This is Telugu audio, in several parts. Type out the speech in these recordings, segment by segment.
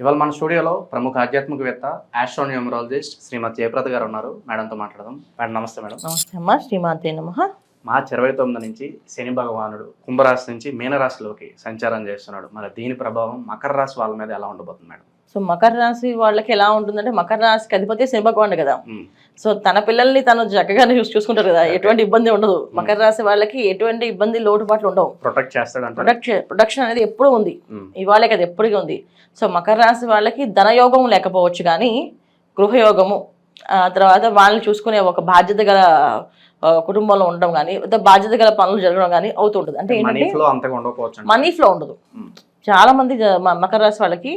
ఇవాళ మన స్టూడియోలో ప్రముఖ ఆధ్యాత్మికవేత్త ఆస్ట్రోన్యూమరాలజిస్ట్ శ్రీమతి జయప్రద గారు ఉన్నారు. మేడంతో మాట్లాడదాం. మేడం నమస్తే మేడం. నమస్తే అమ్మ శ్రీమాతే నమ. మార్చి ఇరవై తొమ్మిది నుంచి శని భగవానుడు కుంభరాశి నుంచి మీనరాశిలోకి సంచారం చేస్తున్నాడు. మరి దీని ప్రభావం మకర రాశి వాళ్ళ మీద ఎలా ఉండబోతుంది మేడం? సో మకర రాశి వాళ్ళకి ఎలా ఉంటుందంటే మకర రాశికి అధిపతి శని భగవానుడు కదా. సో తన పిల్లల్ని తను చక్కగా చూసి చూసుకుంటారు కదా ఎటువంటి ఇబ్బంది ఉండదు. మకర రాశి వాళ్ళకి ఎటువంటి ఇబ్బంది లోటుపాట్లు ఉండవు. ప్రొటెక్ట్ చేస్తాడంట ప్రొడక్షన్ ప్రొడక్షన్ అనేది ఎప్పుడూ ఉంది. ఇవాళే కదా ఎప్పటికీ ఉంది. సో మకర రాశి వాళ్ళకి ధనయోగం లేకపోవచ్చు కానీ గృహయోగము ఆ తర్వాత వాళ్ళని చూసుకునే ఒక బాధ్యత గల కుటుంబంలో ఉండడం కానీ బాధ్యత గల పనులు జరగడం కానీ అవుతుంటుంది. అంటే మనీ ఫ్లో ఉండదు. చాలా మంది మకర రాశి వాళ్ళకి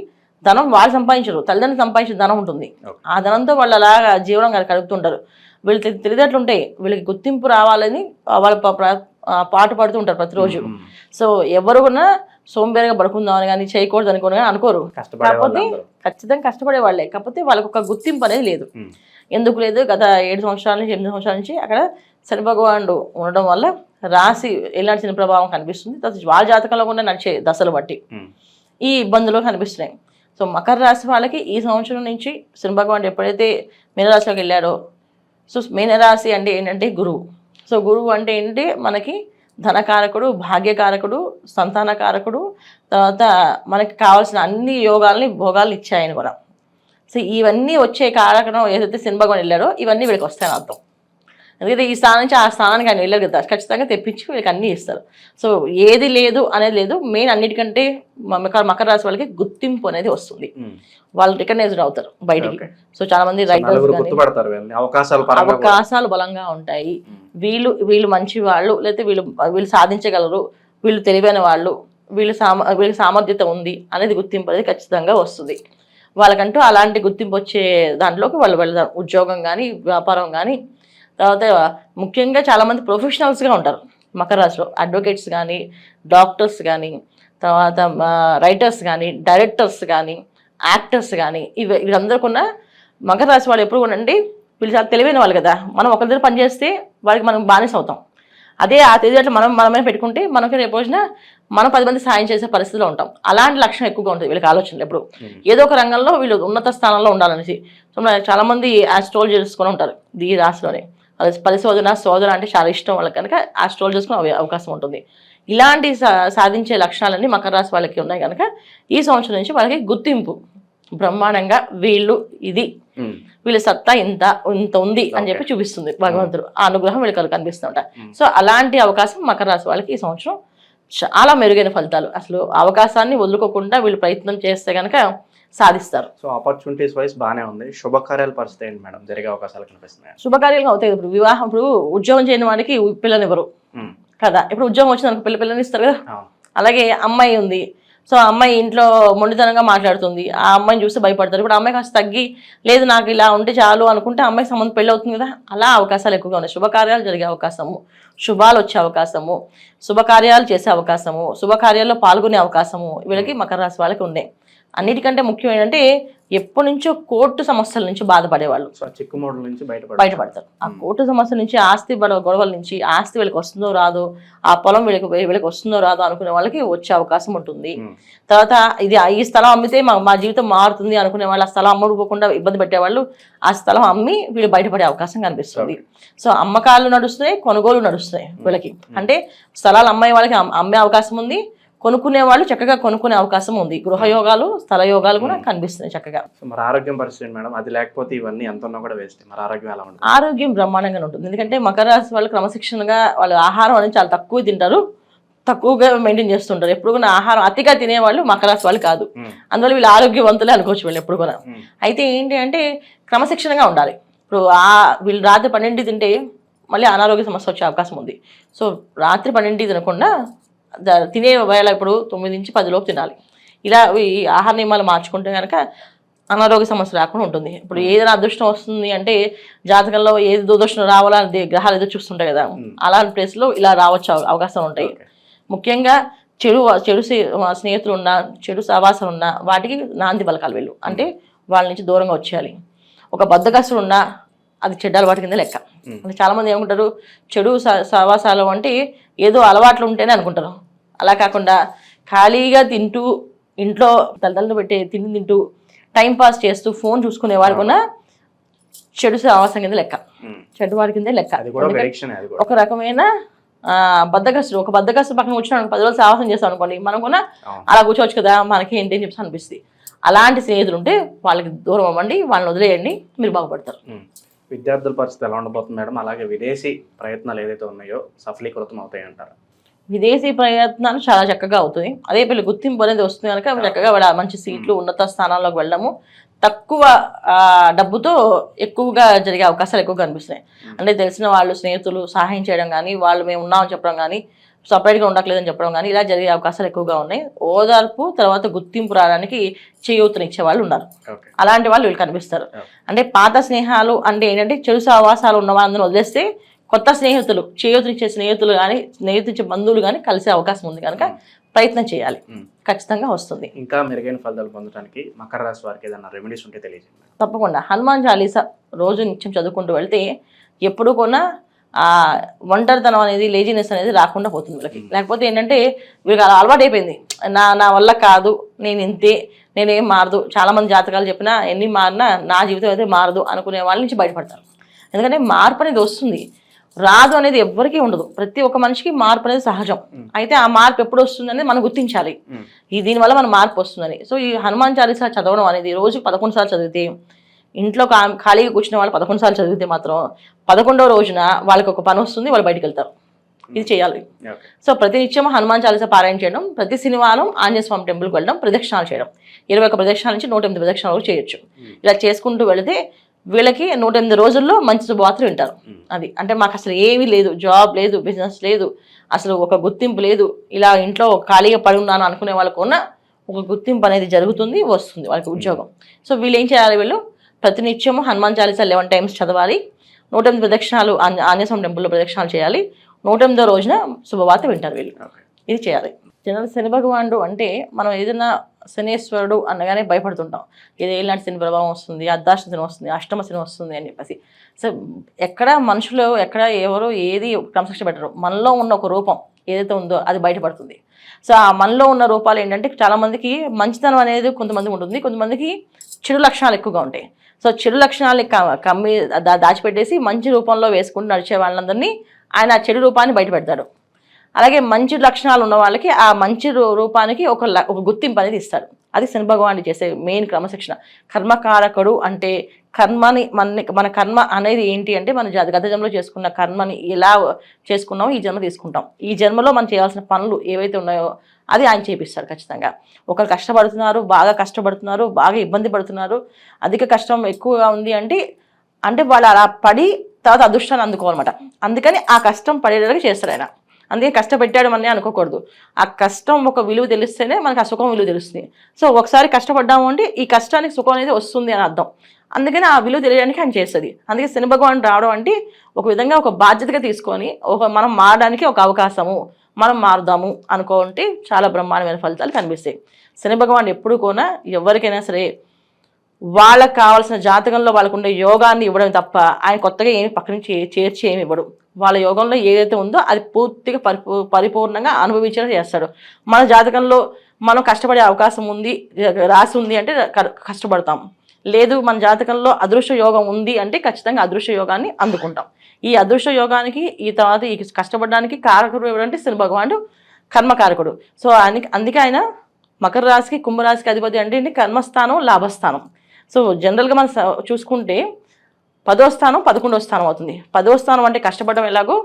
ధనం వాళ్ళు సంపాదించరు. తల్లిదండ్రులు సంపాదించిన ధనం ఉంటుంది. ఆ ధనంతో వాళ్ళు అలాగా జీవనం గడుపుతుంటారు వీళ్ళు తె- తెలివితేటలు ఉంటాయి వీళ్ళకి గుర్తింపు రావాలని వాళ్ళు పాటు పడుతూ ఉంటారు ప్రతిరోజు. సో ఎవరు కూడా సోంబేరిగా పడుకుందామని కానీ చేయకూడదు అనుకోని కానీ అనుకోరు. కాకపోతే ఖచ్చితంగా కష్టపడే వాళ్ళే. కాకపోతే వాళ్ళకి ఒక గుర్తింపు అనేది లేదు. ఎందుకు లేదు? గత ఏడు సంవత్సరాల నుంచి ఎనిమిది సంవత్సరాల నుంచి అక్కడ శని భగవానుడు ఉండడం వల్ల రాశి ఎలాంటి శని ప్రభావం కనిపిస్తుంది. తర్వాత వాళ్ళ జాతకంలో కూడా నడిచే దశలు బట్టి ఈ ఇబ్బందులు కనిపిస్తున్నాయి. సో మకర రాశి వాళ్ళకి ఈ సంవత్సరం నుంచి శని భగవాన్ ఎప్పుడైతే మీనరాశిలోకి వెళ్ళాడో సో మీనరాశి అంటే ఏంటంటే గురువు. సో గురువు అంటే ఏంటంటే మనకి ధనకారకుడు భాగ్యకారకుడు సంతానకారకుడు తర్వాత మనకి కావాల్సిన అన్ని యోగాల్ని భోగాల్ని ఇచ్చాయని కూడా. సో ఇవన్నీ వచ్చే కారకం ఏదైతే శని భగవాన్ వెళ్ళారో ఇవన్నీ వీడికి వస్తాయని అర్థం. ఎందుకంటే ఈ స్థానం నుంచి ఆ స్థానానికి ఆయన వెళ్ళారు కదా ఖచ్చితంగా తెప్పించి వీళ్ళకి అన్నీ ఇస్తారు. సో ఏది లేదు అనేది లేదు మెయిన్ అన్నిటికంటే మకర మకర రాశి వాళ్ళకి గుర్తింపు అనేది వస్తుంది. వాళ్ళు రికగ్నైజ్డ్ అవుతారు బయటికి. సో చాలా మంది రైటర్స్ అవకాశాలు బలంగా ఉంటాయి. వీళ్ళు వీళ్ళు మంచి వాళ్ళు లేకపోతే వీళ్ళు వీళ్ళు సాధించగలరు వీళ్ళు తెలివైన వాళ్ళు వీళ్ళు సామ వీళ్ళకి సామర్థ్యత ఉంది అనేది గుర్తింపు అనేది ఖచ్చితంగా వస్తుంది. వాళ్ళకంటూ అలాంటి గుర్తింపు వచ్చే దాంట్లోకి వాళ్ళు వెళ్తారు. ఉద్యోగం కానీ వ్యాపారం కానీ తర్వాత ముఖ్యంగా చాలామంది ప్రొఫెషనల్స్గా ఉంటారు. మకర రాశిలో అడ్వకేట్స్ కానీ డాక్టర్స్ కానీ తర్వాత రైటర్స్ కానీ డైరెక్టర్స్ కానీ యాక్టర్స్ కానీ ఇవి వీళ్ళందరూ కూడా మకర రాశి వాళ్ళు ఎప్పుడు కూడా అండి వీళ్ళు చాలా తెలివైన వాళ్ళు కదా. మనం ఒకరి దగ్గర పనిచేస్తే వాళ్ళకి మనం బానిస అవుతాం. అదే ఆ తెలివితేటలు మనం మనమే పెట్టుకుంటే మనకి రేపు రోజున మనం పది మంది సాయం చేసే పరిస్థితిలో ఉంటాం. అలాంటి లక్షణం ఎక్కువగా ఉంటుంది వీళ్ళకి ఆలోచనలు ఎప్పుడు. ఏదో ఒక రంగంలో వీళ్ళు ఉన్నత స్థానంలో ఉండాలనేసి. సో మన చాలా మంది ఆస్ట్రాలజర్స్ కూడా ఉంటారు. ఈ రాశిలోనే. పరిశోధన శోధన అంటే చాలా ఇష్టం వాళ్ళకి. కనుక ఆస్ట్రాలజర్స్ కూడా అవ- అవకాశం ఉంటుంది. ఇలాంటి సా- సాధించే లక్షణాలన్నీ మకర రాశి వాళ్ళకి ఉన్నాయి కనుక ఈ సంవత్సరం నుంచి వాళ్ళకి గుర్తింపు. బ్రహ్మాండంగా వీళ్ళు ఇది. వీళ్ళ సత్తా ఇంత ఇంత ఉంది అని చెప్పి చూపిస్తుంది భగవంతుడు. ఆ అనుగ్రహం వీళ్ళకి కనిపిస్తుంట. సో అలాంటి అవకాశం మకర రాశి వాళ్ళకి ఈ సంవత్సరం చాలా మెరుగైన ఫలితాలు. అసలు అవకాశాన్ని వదులుకోకుండా వీళ్ళు ప్రయత్నం చేస్తే కనుక సాధిస్తారు. సో ఆపర్చునిటీస్ వైస్ బాగానే ఉంది. శుభకార్యాల పరిస్థితి ఏంటి మేడం? జరిగే అవకాశాలు కనిపిస్తున్నాయి? శుభకార్యాలు అవుతాయి. ఇప్పుడు వివాహం ఇప్పుడు ఉద్యోగం చేయని వాడికి పిల్లనివ్వరు ఉమ్, కదా? ఇప్పుడు ఉద్యోగం వచ్చింది అనుకో పిల్ల పిల్లని ఇస్తారు కదా. అలాగే అమ్మాయి ఉంది. సో ఆ అమ్మాయి ఇంట్లో మొండితనంగా మాట్లాడుతుంది. ఆ అమ్మాయిని చూస్తే భయపడతారు. ఇప్పుడు అమ్మాయి కాస్త తగ్గి లేదు నాకు ఇలా ఉంటే చాలు అనుకుంటే అమ్మాయి సంబంధం పెళ్ళి అవుతుంది కదా? అలా అవకాశాలు ఎక్కువగా ఉన్నాయి. శుభకార్యాలు జరిగే అవకాశము. శుభాలు వచ్చే అవకాశము. శుభకార్యాలు చేసే అవకాశము. శుభకార్యాల్లో పాల్గొనే అవకాశము. వీళ్ళకి మకర రాశి వాళ్ళకి ఉన్నాయి. అన్నిటికంటే ముఖ్యం ఏంటంటే ఎప్పటి నుంచో కోర్టు సమస్యల నుంచి బాధపడేవాళ్ళు. నుంచి బయటపడతారు. ఆ కోర్టు సమస్య నుంచి ఆస్తి గొడవ గొడవల నుంచి ఆస్తి వీళ్ళకి వస్తుందో రాదో ఆ పొలం వీళ్ళకి వీళ్ళకి వస్తుందో రాదో అనుకునే వాళ్ళకి వచ్చే అవకాశం ఉంటుంది. తర్వాత ఇది ఈ స్థలం అమ్మితే మా మా జీవితం మారుతుంది అనుకునే వాళ్ళు ఆ స్థలం అమ్ముడుపోకుండా ఇబ్బంది పెట్టేవాళ్ళు ఆ స్థలం అమ్మి వీళ్ళు బయటపడే అవకాశం కనిపిస్తుంది. సో అమ్మకాలు నడుస్తున్నాయి కొనుగోలు నడుస్తున్నాయి వీళ్ళకి. అంటే స్థలాలు అమ్మే వాళ్ళకి అమ్- అమ్మే అవకాశం ఉంది కొనుక్కునే వాళ్ళు చక్కగా కొనుక్కునే అవకాశం ఉంది. గృహయోగాలు స్థల యోగాలు కూడా కనిపిస్తున్నాయి చక్కగా. మరి ఆరోగ్యం పరిస్థితి మేడం అది లేకపోతే ఇవన్నీ ఎంత ఉన్నా కూడా వేస్ట్. మరి ఆరోగ్యం ఎలా ఉంటుంది? ఆరోగ్యం బ్రహ్మాండంగా ఉంటుంది. ఎందుకంటే మకర రాశి వాళ్ళు క్రమశిక్షణగా వాళ్ళు ఆహారం అనేది చాలా తక్కువ తింటారు. తక్కువగా మెయింటైన్ చేస్తుంటారు. ఎప్పుడు కూడా ఆహారం అతిగా తినేవాళ్ళు మకర రాశి వాళ్ళు కాదు. ఉమ్, అందువల్ల వీళ్ళు ఆరోగ్యవంతులే అనుకోవచ్చు వీళ్ళు ఎప్పుడు కూడా. అయితే ఏంటి అంటే క్రమశిక్షణగా ఉండాలి. ఇప్పుడు ఆ వీళ్ళు రాత్రి పన్నెండు తింటే మళ్ళీ అనారోగ్య సమస్య వచ్చే అవకాశం ఉంది. సో రాత్రి పన్నెండు తినకుండా తినే వేళ ఇప్పుడు తొమ్మిది నుంచి పది లోపు తినాలి. ఇలా ఈ ఆహార నియమాలు మార్చుకుంటే కనుక అనారోగ్య సమస్య రాకుండా ఉంటుంది. ఇప్పుడు ఏదైనా అదృష్టం వస్తుంది అంటే జాతకంలో ఏది దురదృష్టం రావాలా గ్రహాలు ఏదో చూస్తుంటాయి కదా. అలాంటి ప్లేస్లో ఇలా రావచ్చు అవ- అవకాశం ఉంటాయి. ముఖ్యంగా చెడు చెడు స్నే- స్నేహితులు ఉన్నా చెడు సహవాసాలు ఉన్నా వాటికి నాంది పలకాలి వీళ్ళు. అంటే వాళ్ళ నుంచి దూరంగా వచ్చేయాలి. ఒక బద్దకస్తులు ఉన్నా అది చెడ్డ అలవాటు కింద లెక్క. చాలా మంది ఏమంటారు చెడు స- సహవాసాలు అంటే ఏదో అలవాట్లు ఉంటేనే అనుకుంటారు అలా కాకుండా ఖాళీగా తింటూ ఇంట్లో తల్లిదండ్రులు పెట్టే తిండి తింటూ టైం పాస్ చేస్తూ ఫోన్ చూసుకునే వారు కూడా చెడు ఆవాసం కింద లెక్క. చెడు వారి కిందే లెక్క ఒక రకమైన ఆ, బద్దకస్తుడు ఒక బద్దకస్తుడు పక్కన కూర్చొని పది రోజులు సాహసం చేస్తాం అనుకోండి మనం కూడా. అలా కూర్చోవచ్చు కదా మనకి ఏంటి అని చెప్పి అనిపిస్తుంది అలాంటి స్నేహితులు ఉంటే వాళ్ళకి దూరం అవ్వండి వాళ్ళని వదిలేయండి మీరు బాగుపడతారు. విద్యార్థుల పరిస్థితి ఎలా ఉండబోతుంది మేడం? అలాగే విదేశీ ప్రయత్నాలు ఏదైతే ఉన్నాయో సఫలీకృతం అవుతాయి అంటారు. విదేశీ ప్రయత్నాలు చాలా చక్కగా అవుతుంది అదే పిల్లలు గుర్తింపు అనేది వస్తుంది కనుక చక్కగా వాళ్ళ మంచి సీట్లు ఉన్నత స్థానాల్లోకి వెళ్ళడము. తక్కువ డబ్బుతో ఎక్కువగా జరిగే అవకాశాలు ఎక్కువ కనిపిస్తున్నాయి. అంటే తెలిసిన వాళ్ళు స్నేహితులు సహాయం చేయడం కానీ వాళ్ళు మేము ఉన్నామని చెప్పడం కానీ సపరేట్గా ఉండట్లేదని చెప్పడం కానీ ఇలా జరిగే అవకాశాలు ఎక్కువగా ఉన్నాయి. ఓదార్పు తర్వాత గుర్తింపు రావడానికి చేయూతనిచ్చే వాళ్ళు ఉన్నారు. అలాంటి వాళ్ళు వీళ్ళు కనిపిస్తారు. అంటే పాత స్నేహాలు అంటే ఏంటంటే చెడు సహవాసాలు ఉన్న వాళ్ళని వదిలేస్తే కొత్త స్నేహితులు చేయూతనిచ్చే స్నేహితులు కానీ స్నేహితునిచ్చే బంధువులు కానీ కలిసే అవకాశం ఉంది కనుక ప్రయత్నం చేయాలి. ఖచ్చితంగా వస్తుంది. ఇంకా మెరుగైన ఫలితాలు పొందడానికి మకర రాశి వారికి ఏదైనా రెమెడీస్ ఉంటే తెలియజేయండి. తప్పకుండా. హనుమాన్ చాలీసా రోజు నిత్యం చదువుకుంటూ వెళ్తే ఎప్పుడు కూడా ఆ ఒంటరితనం అనేది లేజినెస్ అనేది రాకుండా పోతుంది వీళ్ళకి. లేకపోతే ఏంటంటే వీళ్ళకి అలా అలవాటు అయిపోయింది. నా నా వల్ల కాదు నేను ఇంతే నేనేం మారదు. చాలా మంది జాతకాలు చెప్పినా ఎన్ని మారినా నా జీవితం అయితే మారదు అనుకునే వాళ్ళ నుంచి బయటపడతారు. ఎందుకంటే మార్పు అనేది వస్తుంది. రాదు అనేది ఎవ్వరికీ ఉండదు. ప్రతి ఒక్క మనిషికి మార్పు అనేది సహజం. అయితే ఆ మార్పు ఎప్పుడు వస్తుంది అనేది మనం గుర్తించాలి. ఈ దీనివల్ల మన మార్పు వస్తుందని. సో ఈ హనుమాన్ చాలీసా చదవడం అనేది రోజు పదకొండు సార్లు చదివితే ఇంట్లో కా- ఖాళీగా కూర్చున్న వాళ్ళు పదకొండు సార్లు చదివితే మాత్రం పదకొండవ రోజున వాళ్ళకి ఒక పని వస్తుంది వాళ్ళు బయటికి వెళ్తారు. ఇది చేయాలి. ఓకే సో ప్రతి నిత్యం హనుమాన్ చాలీసా పారాయణ చేయడం ప్రతి శనివారం ఆంజనేయ స్వామి టెంపుల్కి వెళ్ళడం ప్రదక్షిణాలు చేయడం. ఇరవై ఒక ప్రదక్షిణాల నుంచి నూట ఎనిమిది ప్రదక్షిణాలు వరకు చేయొచ్చు. ఇలా చేసుకుంటూ వెళితే వీళ్ళకి నూట ఎనిమిది రోజుల్లో మంచి శుభవార్తలు వింటారు. ఉమ్. అది అంటే మాకు అసలు ఏమీ లేదు జాబ్ లేదు బిజినెస్ లేదు అసలు ఒక గుర్తింపు లేదు. ఇలా ఇంట్లో ఖాళీగా పడి ఉన్నాను అనుకునే వాళ్ళకు ఉన్న ఒక గుర్తింపు అనేది జరుగుతుంది వస్తుంది వాళ్ళకి ఉద్యోగం. సో వీళ్ళు ఏం చేయాలి వీళ్ళు? ప్రతినిత్యము హనుమాన్ చాలీసా లెవెన్ టైమ్స్ చదవాలి. నూట ఎనిమిది ప్రదక్షిణాలు ఆంజ- ఆంజనేయ స్వామి టెంపుల్లో ప్రదక్షిణాలు చేయాలి. నూట ఎనిమిదో రోజున శుభవార్త వింటారు వీళ్ళు. ఇది చేయాలి. జనరల్ శని భగవానుడు అంటే మనం ఏదైనా శనేశ్వరుడు అనగానే భయపడుతుంటాం. ఇది ఇలాంటి శని ప్రభావం వస్తుంది అర్ధాష్ట శని వస్తుంది అష్టమ శని వస్తుంది అని చెప్పేసి. సో ఎక్కడ మనుషులు ఎక్కడ ఎవరు ఏది క్రమశిక్షణ పెట్టరు. మనలో ఉన్న ఒక రూపం ఏదైతే ఉందో అది బయటపడుతుంది. సో ఆ మనలో ఉన్న రూపాలు ఏంటంటే చాలా మందికి మంచితనం అనేది కొంతమంది ఉంటుంది. కొంతమందికి చెడు లక్షణాలు ఎక్కువగా ఉంటాయి. సో చెడు లక్షణాలని క- కమ్మి దాచిపెట్టేసి మంచి రూపంలో వేసుకుంటూ నడిచే వాళ్ళందరినీ ఆయన ఆ చెడు రూపాన్ని బయటపెడతాడు. అలాగే మంచి లక్షణాలు ఉన్న వాళ్ళకి ఆ మంచి రూ- రూపానికి ఒక ల- ఒక గుర్తింపు అనేది ఇస్తాడు. అది శని భగవానుడు చేసే మెయిన్ క్రమశిక్షణ. కర్మకారకుడు అంటే కర్మని మన మన కర్మ అనేది ఏంటి అంటే మన గత జన్మలో చేసుకున్న కర్మని ఎలా చేసుకున్నామో ఈ జన్మ తీసుకుంటాం. ఈ జన్మలో మనం చేయాల్సిన పనులు ఏవైతే ఉన్నాయో అది ఆయన చేపిస్తారు ఖచ్చితంగా. ఒకరు కష్టపడుతున్నారు బాగా కష్టపడుతున్నారు బాగా ఇబ్బంది పడుతున్నారు అధిక కష్టం ఎక్కువగా ఉంది అంటే అంటే వాళ్ళు అలా పడి తర్వాత అదృష్టాన్ని అందుకోవాలన్నమాట. అందుకని ఆ కష్టం పడేలాగా చేస్తారు ఆయన. అందుకే కష్టపెట్టాడు మనని అనుకోకూడదు. ఆ కష్టం ఒక విలువ తెలిస్తేనే మనకు ఆ సుఖం విలువ తెలుస్తుంది. సో ఒకసారి కష్టపడ్డాము అంటే ఈ కష్టానికి సుఖం అనేది వస్తుంది అని అర్థం. అందుకని ఆ విలువ తెలియడానికి ఆయన చేస్తుంది. అందుకే శని భగవాన్ రావడం అంటే ఒక విధంగా ఒక బాధ్యతగా తీసుకొని ఒక మనం మారడానికి ఒక అవకాశము మనం మారుదాము అనుకుంటే చాలా బ్రహ్మాండమైన ఫలితాలు కనిపిస్తాయి. శని భగవాన్ ఎప్పుడు కూడా ఎవరికైనా సరే వాళ్ళకి కావాల్సిన జాతకంలో వాళ్ళకు ఉండే యోగాన్ని ఇవ్వడం తప్ప ఆయన కొత్తగా ఏమి పక్క నుంచి చేర్చి ఏమి ఇవ్వడు. వాళ్ళ యోగంలో ఏదైతే ఉందో అది పూర్తిగా పరిపూ పరిపూర్ణంగా అనుభవించడం చేస్తాడు. మన జాతకంలో మనం కష్టపడే అవకాశం ఉంది రాసి ఉంది అంటే క- కష్టపడతాం. లేదు మన జాతకంలో అదృశ్య యోగం ఉంది అంటే ఖచ్చితంగా అదృశ్య యోగాన్ని అందుకుంటాం. ఈ అదృశ్య యోగానికి ఈ తర్వాత ఈ కష్టపడడానికి కారకుడు ఎవరంటే శని భగవానుడు కర్మకారకుడు. సో ఆయనకి అందుకే ఆయన మకర రాశికి కుంభరాశికి అధిపతి అంటే కర్మస్థానం లాభస్థానం. సో జనరల్గా మనం చూసుకుంటే పదో స్థానం పదకొండో స్థానం అవుతుంది. పదో స్థానం అంటే కష్టపడడం ఎలాగో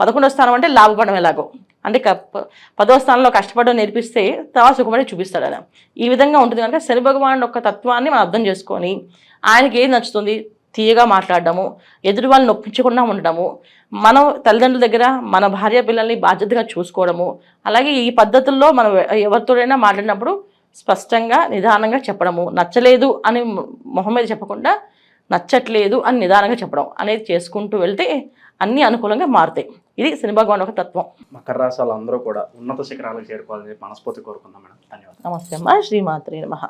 పదకొండో స్థానం అంటే లాభపడడం ఎలాగో. అంటే పదో స్థానంలో కష్టపడడం నేర్పిస్తే తర్వాత సుఖపడి చూపిస్తాడు ఆయన. ఈ విధంగా ఉంటుంది కనుక శని భగవాన్ యొక్క తత్వాన్ని మనం అర్థం చేసుకొని ఆయనకి ఏది నచ్చుతుంది? తీయగా మాట్లాడడము ఎదుటి వాళ్ళని నొప్పించకుండా ఉండడము మనం తల్లిదండ్రుల దగ్గర మన భార్య పిల్లల్ని బాధ్యతగా చూసుకోవడము అలాగే ఈ పద్ధతుల్లో మనం ఎవరితోడైనా మాట్లాడినప్పుడు స్పష్టంగా నిదానంగా చెప్పడము నచ్చలేదు అని మొహం మీద చెప్పకుండా నచ్చట్లేదు అని నిదానంగా చెప్పడం అనేది చేసుకుంటూ వెళ్తే అన్ని అనుకూలంగా మారుతాయి. ఇది శని భగవాన్ ఒక తత్వం. మకర రాశి వాళ్ళందరూ కూడా ఉన్నత శిఖరాలకు చేరుకోవాలని మనస్ఫూర్తి కోరుకుందాం మేడం. ధన్యవాదాలు. నమస్తే అమ్మ. శ్రీమాత్రి నమః.